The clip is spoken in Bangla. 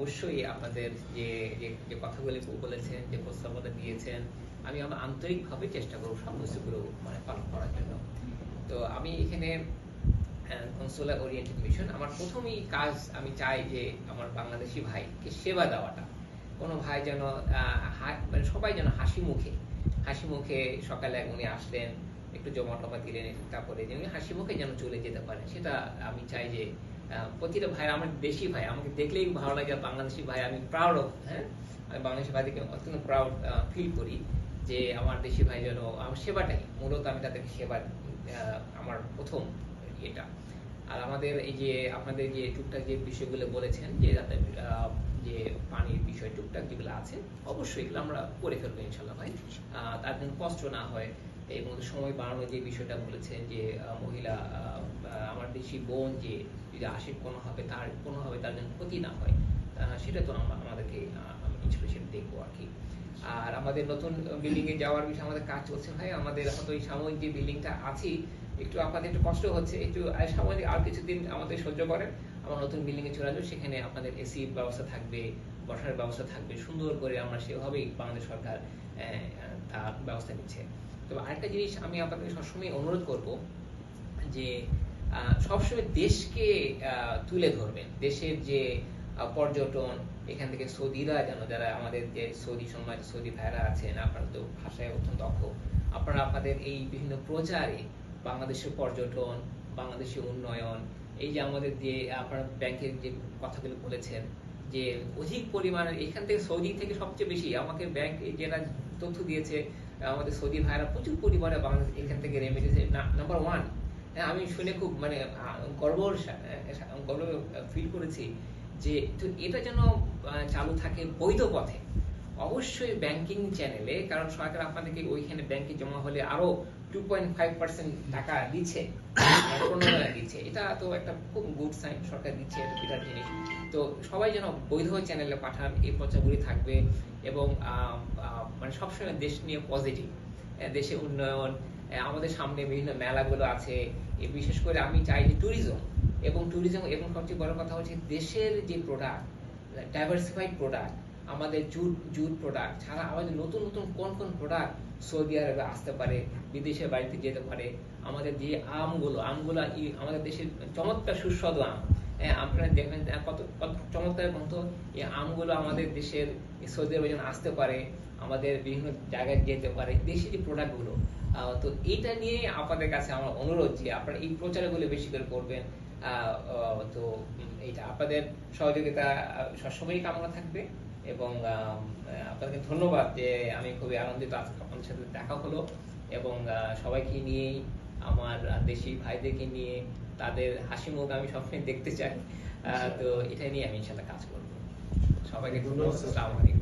অবশ্যই আপনাদের যে, যে- কথাগুলি বলেছেন, যে প্রস্তাবনা দিয়েছেন, আমি আমার আন্তরিকভাবে চেষ্টা করব সব কিছুগুলো মানে পালন করার জন্য। তো আমি এখানে কনসুলার ওরিয়েন্টেড মিশন আমার প্রথমেই কাজ আমি চাই যে আমার বাংলাদেশি ভাইকে সেবা দেওয়াটা। কোনো ভাই যেন মানে সবাই যেন হাসি মুখে হাসি মুখে সকালে উনি আসলেন, একটু জমা টমা দিলেন, তারপরে যে উনি হাসি মুখে যেন চলে যেতে পারেন সেটা আমি চাই যে প্রতিটা ভাই আমার দেশি ভাই। আমাকে দেখলেই ভালো লাগে বাংলাদেশি ভাই আমি প্রাউড অফ হ্যাঁ? আমি বাংলাদেশি ভাই থেকে অত্যন্ত প্রাউড ফিল করি যে আমার দেশি ভাই যেন আমার সেবাটাই। মূলত আমি তাদেরকে সেবা আমার প্রথম এটা আর আমাদের এই যে আপনাদের যে টুকটাক যে বিষয়গুলো বলেছেন যে আহ, যে পানির বিষয় টুকটাক যেগুলো আছে, অবশ্যই এগুলো আমরা করে ফেলব ইনশাল্লাহ ভাই। তার জন্য কষ্ট না হয় এবং সময় বাড়ানোর যে বিষয়টা বলেছেন যে মহিলা আমার দেশি বোন যে যদি আসে কোনো তার কোনো তার জন্য ক্ষতি না হয় সেটা তো আমরা, আমাদেরকে ইন্সপিরেশন দেখব আর কি। আর আমাদের নতুন বিল্ডিং এ যাওয়ার বিষয়ে আমাদের কাজ চলছে ভাই, আমাদের হয়তো এই সাময়িক যে বিল্ডিংটা আছে, একটু আপনাদের একটু কষ্ট হচ্ছে, একটু সাময়িক আর কিছুদিন আমাদের সহ্য করেন। আমরা নতুন বিল্ডিং এ চলে আসব, সেখানে আপনাদের এসি ব্যবস্থা থাকবে বসার ব্যবস্থা থাকবে, সুন্দর করে আমরা সেভাবেই বাংলাদেশ সরকার তার ব্যবস্থা নিচ্ছে। তো আরেকটা জিনিস আমি আপনাদের সবসময় অনুরোধ করব যে সবসময় দেশকে তুলে ধরবেন। দেশের যে পর্যটন, এখান থেকে সৌদিরা যেন যারা আমাদের যে সৌদি সমাজ, সৌদি ভাইরা আছেন, আপনারা তো ভাষায় অত্যন্ত দক্ষ, আপনারা আপনাদের এই বিভিন্ন প্রচারে বাংলাদেশের পর্যটন, বাংলাদেশের উন্নয়ন এই যে আমাদের যে আপনারা ব্যাংকের যে কথাগুলো বলেছেন যে অধিক পরিমাণে এখান থেকে সৌদি থেকে সবচেয়ে বেশি আমাকে ব্যাংক যেটা তথ্য দিয়েছে আমাদের সৌদি ভাইরা প্রচুর পরিমাণে বাংলাদেশ এখান থেকে রেমিটেন্স নাম্বার ওয়ান হ্যাঁ, আমি শুনে খুব মানে গর্ব গর্ব ফিল করেছি যে এটা যেন চালু থাকে বৈধ পথে। অবশ্যই ব্যাংকিং চ্যানেলে কারণ সরকার আপনাদেরকে ওইখানে ব্যাংকে জমা হলে আরও টু পয়েন্ট ফাইভ পার্সেন্ট টাকা দিচ্ছে প্রণোদনা দিচ্ছে। এটা তো একটা খুব গুড সাইন সরকার দিচ্ছে, এটা বিরাট জিনিস। তো সবাই যেন বৈধ চ্যানেলে পাঠান, এই প্রচারগুলি থাকবে এবং মানে সবসময় দেশ নিয়ে পজিটিভ দেশে উন্নয়ন আমাদের সামনে বিভিন্ন মেলাগুলো আছে। বিশেষ করে আমি চাই যে ট্যুরিজম এবং ট্যুরিজম এবং সবচেয়ে বড় কথা হচ্ছে দেশের যে প্রোডাক্ট ডাইভার্সিফাইড প্রোডাক্ট আমাদের জুট জুট প্রোডাক্ট ছাড়া আমাদের নতুন নতুন কোন কোন প্রোডাক্ট সৌদি আরবে আসতে পারে, বিদেশের বাড়িতে যেতে পারে, আমাদের যে আমগুলো আমগুলো আমাদের দেশের চমৎকার সুস্বাদু আম। হ্যাঁ আপনারা দেখবেন কত কত চমৎকার মতো এই আমগুলো আমাদের দেশের সৌদি আরবে যেন আসতে পারে, আমাদের বিভিন্ন জায়গায় যেতে পারে, দেশি যে প্রোডাক্টগুলো তো এইটা নিয়ে আপনাদের কাছে আমার অনুরোধ যে আপনারা এই প্রচারগুলো বেশি করে করবেন। তো এইটা আপনাদের সহযোগিতা সবসময়ই কামনা থাকবে। এবং আপনাকে ধন্যবাদ যে আমি খুবই আনন্দিত আজকে আপনার সাথে দেখা হলো এবং সবাইকে নিয়েই আমার দেশি ভাইদেরকে নিয়ে তাদের হাসি মুখ আমি সবসময় দেখতে চাই। তো এটা নিয়ে আমি ইনশাল্লাহ কাজ করব। সবাইকে ধন্যবাদ আসসালামু আলাইকুম।